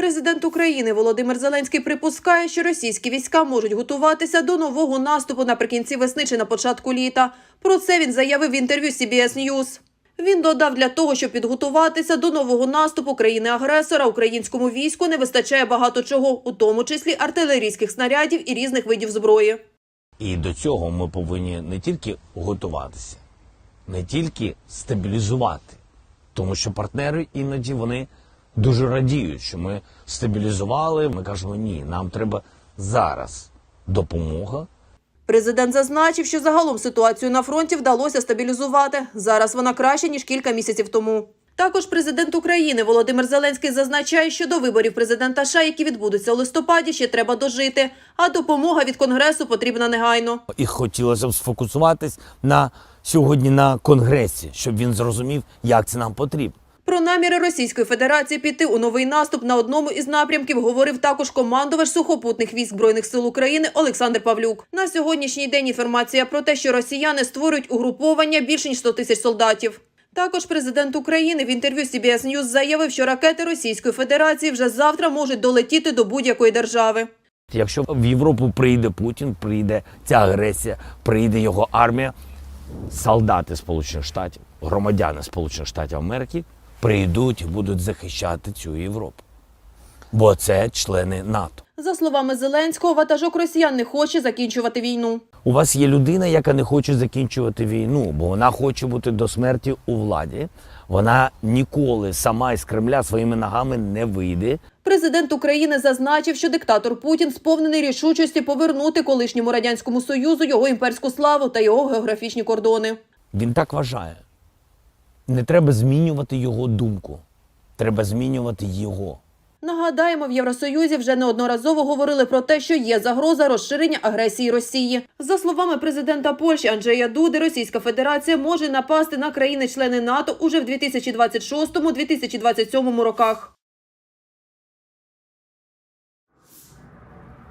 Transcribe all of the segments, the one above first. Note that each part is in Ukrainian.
Президент України Володимир Зеленський припускає, що російські війська можуть готуватися до нового наступу наприкінці весни чи на початку літа. Про це він заявив в інтерв'ю CBS News. Він додав, для того, щоб підготуватися до нового наступу країни-агресора, українському війську не вистачає багато чого, у тому числі артилерійських снарядів і різних видів зброї. І до цього ми повинні не тільки готуватися, не тільки стабілізувати, тому що партнери іноді вони дуже радіють, що ми стабілізували. Ми кажемо, ні, нам треба зараз допомога. Президент зазначив, що загалом ситуацію на фронті вдалося стабілізувати. Зараз вона краще ніж кілька місяців тому. Також президент України Володимир Зеленський зазначає, що до виборів президента США, які відбудуться у листопаді, ще треба дожити. А допомога від конгресу потрібна негайно. І хотілося б сфокусуватись на сьогодні на конгресі, щоб він зрозумів, як це нам потрібно. Про наміри Російської Федерації піти у новий наступ на одному із напрямків говорив також командувач сухопутних військ збройних сил України Олександр Павлюк. На сьогоднішній день інформація про те, що росіяни створюють угруповання більше ніж 100 тисяч солдатів. Також президент України в інтерв'ю CBS News заявив, що ракети Російської Федерації вже завтра можуть долетіти до будь-якої держави. Якщо в Європу прийде Путін, прийде ця агресія, прийде його армія, солдати Сполучених Штатів, громадяни Сполучених Штатів Америки прийдуть і будуть захищати цю Європу. Бо це члени НАТО. За словами Зеленського, ватажок росіян не хоче закінчувати війну. У вас є людина, яка не хоче закінчувати війну, бо вона хоче бути до смерті у владі. Вона ніколи сама із Кремля своїми ногами не вийде. Президент України зазначив, що диктатор Путін сповнений рішучості повернути колишньому радянському союзу його імперську славу та його географічні кордони. Він так вважає. Не треба змінювати його думку. Треба змінювати його. Нагадаємо, в Євросоюзі вже неодноразово говорили про те, що є загроза розширення агресії Росії. За словами президента Польщі Анджея Дуди, Російська Федерація може напасти на країни-члени НАТО уже в 2026-2027 роках.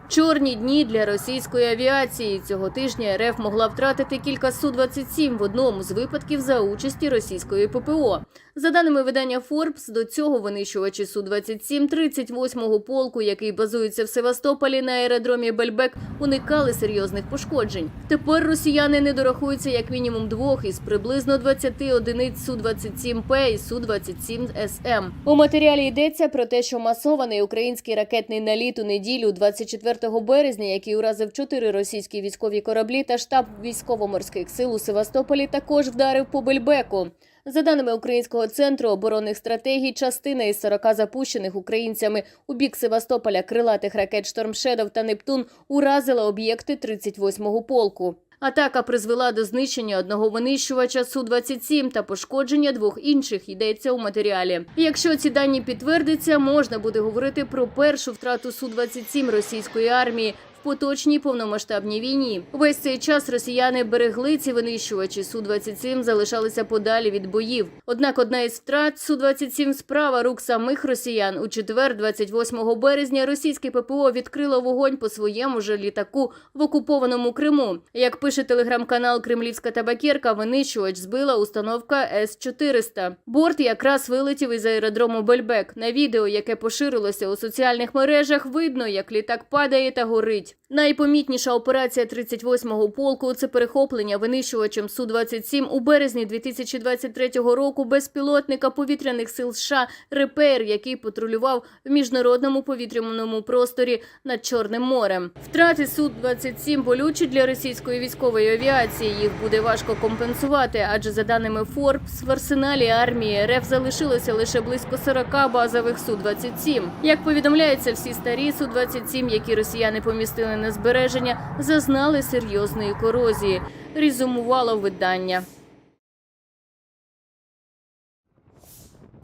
Чорні дні для російської авіації цього тижня РФ могла втратити кілька Су-27 в одному з випадків за участі російської ППО. За даними видання Forbes, до цього винищувачі Су-27 38-го полку, який базується в Севастополі на аеродромі Бельбек, уникали серйозних пошкоджень. Тепер росіяни не дорахуються як мінімум двох із приблизно 20 одиниць Су-27П і Су-27СМ. У матеріалі йдеться про те, що масований український ракетний наліт у неділю 24 березня, який уразив чотири російські військові кораблі та штаб військово-морських сил у Севастополі, також вдарив по Бельбеку. За даними Українського центру оборонних стратегій, частина із 40 запущених українцями у бік Севастополя крилатих ракет «Штормшедов» та Нептун уразила об'єкти 38-го полку. Атака призвела до знищення одного винищувача Су-27 та пошкодження двох інших, йдеться у матеріалі. Якщо ці дані підтвердяться, можна буде говорити про першу втрату Су-27 російської армії в поточній повномасштабній війні. Весь цей час росіяни берегли ці винищувачі Су-27 залишалися подалі від боїв. Однак одна із втрат Су-27 справа рук самих росіян. У четвер, 28 березня, російське ППО відкрило вогонь по своєму же літаку в окупованому Криму. Як пише телеграм-канал Кремлівська табакерка, винищувач збила установка С-400. Борт якраз вилетів із аеродрому Бельбек. На відео, яке поширилося у соціальних мережах, видно, як літак падає та горить робить. Найпомітніша операція 38-го полку це перехоплення винищувачем Су-27 у березні 2023 року безпілотника повітряних сил США «Репер», який патрулював в міжнародному повітряному просторі над Чорним морем. Втрати Су-27 болючі для російської військової авіації. Їх буде важко компенсувати, адже за даними Forbes, в арсеналі армії РФ залишилося лише близько 40 базових Су-27. Як повідомляється, всі старі Су-27, які росіяни помістили на збереження, зазнали серйозної корозії. Різумувало видання.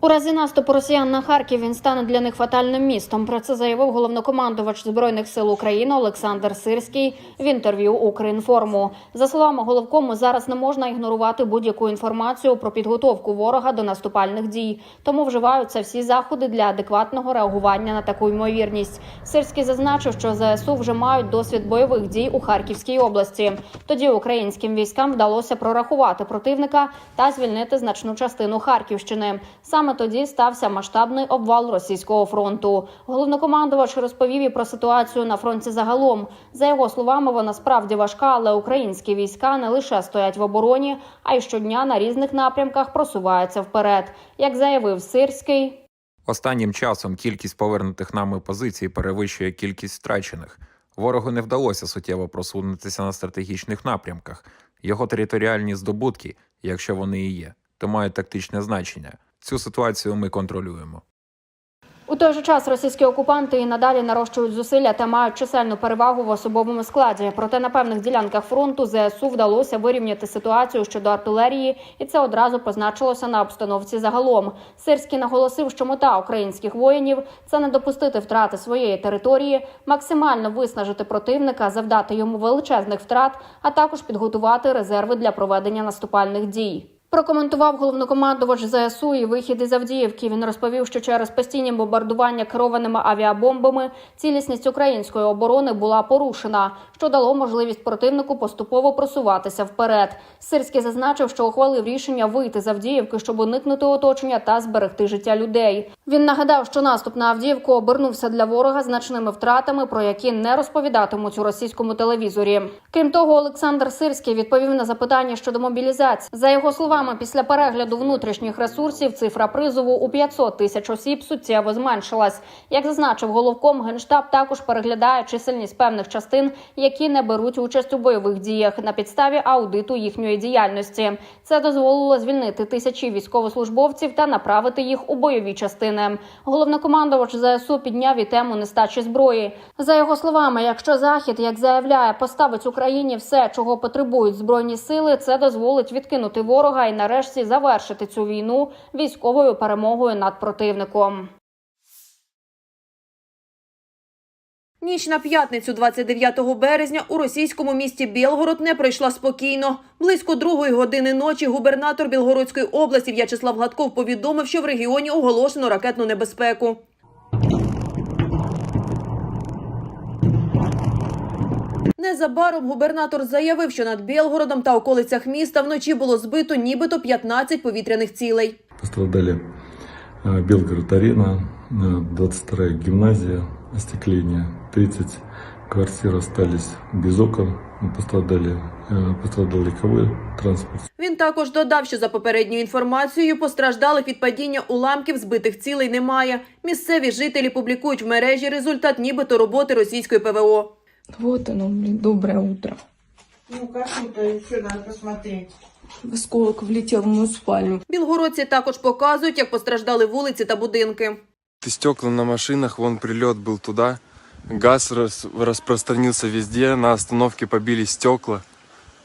У разі наступу росіян на Харків він стане для них фатальним містом. Про це заявив головнокомандувач збройних сил України Олександр Сирський в інтерв'ю Укрінформу. За словами головкому, зараз не можна ігнорувати будь-яку інформацію про підготовку ворога до наступальних дій, тому вживаються всі заходи для адекватного реагування на таку ймовірність. Сирський зазначив, що ЗСУ вже мають досвід бойових дій у Харківській області. Тоді українським військам вдалося прорахувати противника та звільнити значну частину Харківщини. Саме тоді стався масштабний обвал російського фронту. Головнокомандувач розповів і про ситуацію на фронті загалом. За його словами, вона справді важка, але українські війська не лише стоять в обороні, а й щодня на різних напрямках просуваються вперед. Як заявив Сирський, Останнім часом кількість повернутих нами позицій перевищує кількість втрачених. Ворогу не вдалося суттєво просунутися на стратегічних напрямках. Його територіальні здобутки, якщо вони і є, то мають тактичне значення. Цю ситуацію ми контролюємо. У той же час російські окупанти і надалі нарощують зусилля та мають чисельну перевагу в особовому складі. Проте на певних ділянках фронту ЗСУ вдалося вирівняти ситуацію щодо артилерії, і це одразу позначилося на обстановці загалом. Сирський наголосив, що мета українських воїнів це не допустити втрати своєї території, максимально виснажити противника, завдати йому величезних втрат, а також підготувати резерви для проведення наступальних дій. Прокоментував головнокомандувач ЗСУ і вихід із Авдіївки. Він розповів, що через постійні бомбардування керованими авіабомбами цілісність української оборони була порушена, що дало можливість противнику поступово просуватися вперед. Сирський зазначив, що ухвалив рішення вийти з Авдіївки, щоб уникнути оточення та зберегти життя людей. Він нагадав, що наступ на Авдіївку обернувся для ворога значними втратами, про які не розповідатимуть у російському телевізорі. Крім того, Олександр Сирський відповів на запитання щодо мобілізації. За його словами, після перегляду внутрішніх ресурсів цифра призову у 500 тисяч осіб суттєво зменшилась. Як зазначив головком, генштаб також переглядає чисельність певних частин, які не беруть участь у бойових діях на підставі аудиту їхньої діяльності. Це дозволило звільнити тисячі військовослужбовців та направити їх у бойові частини. Головнокомандувач ЗСУ підняв і тему нестачі зброї. За його словами, якщо захід, як заявляє, поставить Україні все, чого потребують збройні сили, це дозволить відкинути ворога і нарешті завершити цю війну військовою перемогою над противником. Ніч на п'ятницю, 29 березня, у російському місті Білгород не пройшла спокійно. Близько другої години ночі губернатор Білгородської області В'ячеслав Гладков повідомив, що в регіоні оголошено ракетну небезпеку. Незабаром губернатор заявив, що над Білгородом та околицях міста вночі було збито нібито 15 повітряних цілей. Пострадали э, Белгород-Арена, э, 22-я гимназия, остекление, 30 квартир остались без окон, пострадали, э, пострадал легковой транспорт. Він також додав, що за попередньою інформацією постраждалих від падіння уламків збитих цілей немає. Місцеві жителі публікують в мережі результат нібито роботи російської ПВО. Вот оно, блин, доброе утро. Ну, как это еще надо посмотреть? Осколок влетел в мою спальню. Білгородці також показують, як постраждали вулиці та будинки. И стекла на машинах, вон прилет был туда. Газ рас- распространился везде, на остановке побили стекла.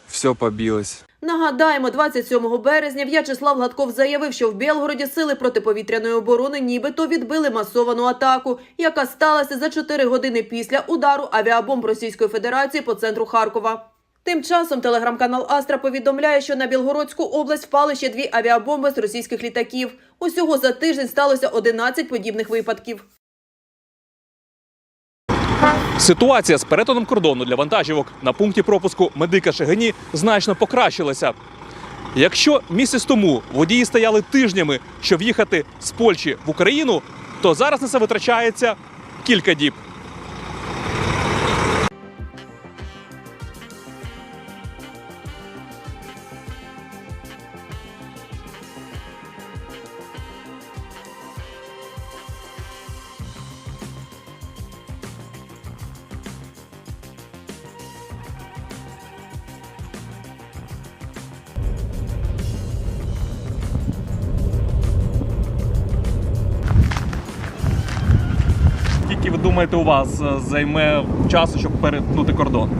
Все побилось. Нагадаємо, 27 березня В'ячеслав Гладков заявив, що в Білгороді сили протиповітряної оборони нібито відбили масовану атаку, яка сталася за 4 години після удару авіабомб Російської Федерації по центру Харкова. Тим часом телеграм-канал Астра повідомляє, що на Білгородську область впали ще дві авіабомби з російських літаків. Усього за тиждень сталося 11 подібних випадків. Ситуація з перетином кордону для вантажівок на пункті пропуску медика Шегині значно покращилася. Якщо місяць тому водії стояли тижнями, щоб їхати з Польщі в Україну, то зараз на це витрачається кілька діб. Думаєте, у вас е, займе часу, щоб перетнути кордон?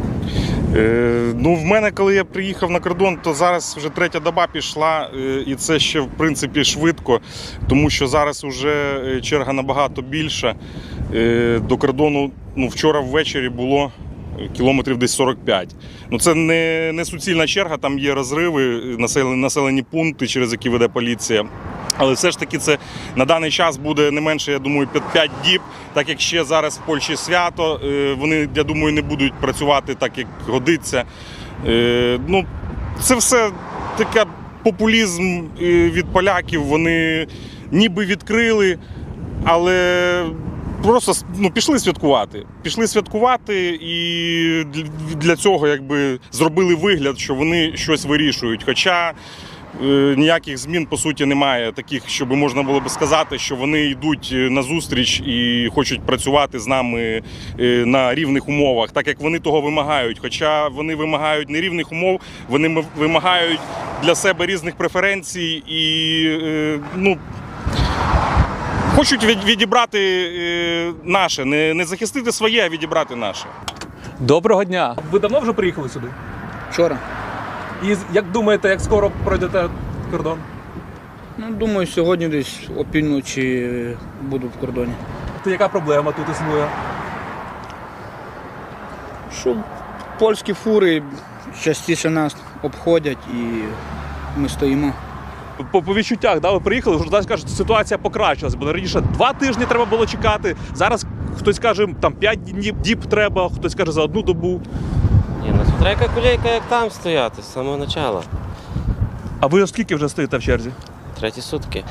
Е, ну, в мене, коли я приїхав на кордон, то зараз вже третя доба пішла, е, і це ще в принципі швидко, тому що зараз вже е, черга набагато більша. Е, до кордону ну, вчора ввечері було е, кілометрів десь 45. Ну це не, не суцільна черга, там є розриви, населені, населені пункти, через які веде поліція. Але все ж таки це на даний час буде не менше, я думаю, 5 діб, так як ще зараз в Польщі свято. е, Вони, я думаю, не будуть працювати так, як годиться. Е, Ну, це все таке популізм е, від поляків. Вони ніби відкрили, але просто ну, пішли святкувати. Пішли святкувати і для- цього якби зробили вигляд, що вони щось вирішують. Хоча ніяких змін по суті немає, таких, щоб можна було би сказати, що вони йдуть е, на зустріч і хочуть працювати з нами е, на рівних умовах, так як вони того вимагають. Хоча вони вимагають не рівних умов, вони вимагають для себе різних преференцій і е, ну. Хочуть від- відібрати е, наше, не, не захистити своє, а відібрати наше. Доброго дня. Ви давно вже приїхали сюди? Вчора. І як думаєте, як скоро пройдете кордон? Ну, думаю, сьогодні десь опівночі буду в кордоні. То яка проблема тут існує? Що польські фури частіше нас обходять і ми стоїмо. По, по відчуттях, да, ви приїхали, вже зараз кажуть, ситуація покращилась, бо раніше два тижні треба було чекати. Зараз хтось каже, там п'ять днів діб треба, хтось каже за одну добу. Ну кулейка, як там стояти з самого початку. А ви оскільки вже стоїте в черзі? Треті сутки.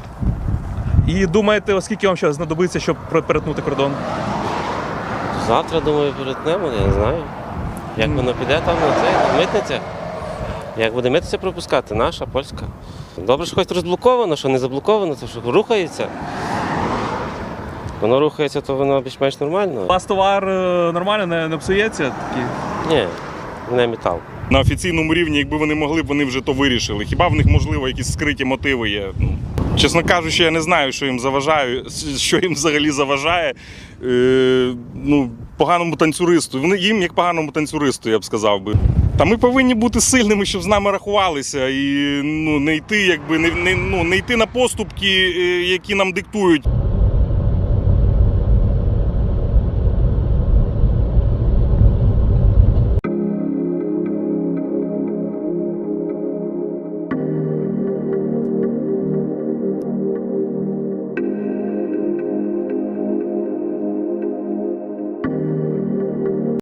І думаєте, оскільки вам ще знадобиться, щоб пер- перетнути кордон? Завтра, думаю, перетнемо, я не знаю. Як воно піде там на цей, митниця. Як буде митниця пропускати, наша, польська. Добре, що хоч розблоковано, що не заблоковано, то що рухається. Воно рухається, то воно більш-менш нормально. У вас товар е, нормально не, не псується? Такі? Ні, не метал. На офіційному рівні, якби вони могли вони вже то вирішили. Хіба в них можливо якісь скриті мотиви є? Ну, чесно кажучи, я не знаю, що їм заважає, що їм взагалі заважає. Е, ну, поганому танцюристу. Вони їм як поганому танцюристу, я б сказав би. Та ми повинні бути сильними, щоб з нами рахувалися, і ну не йти, якби не, не, ну, не йти на поступки, е, які нам диктують.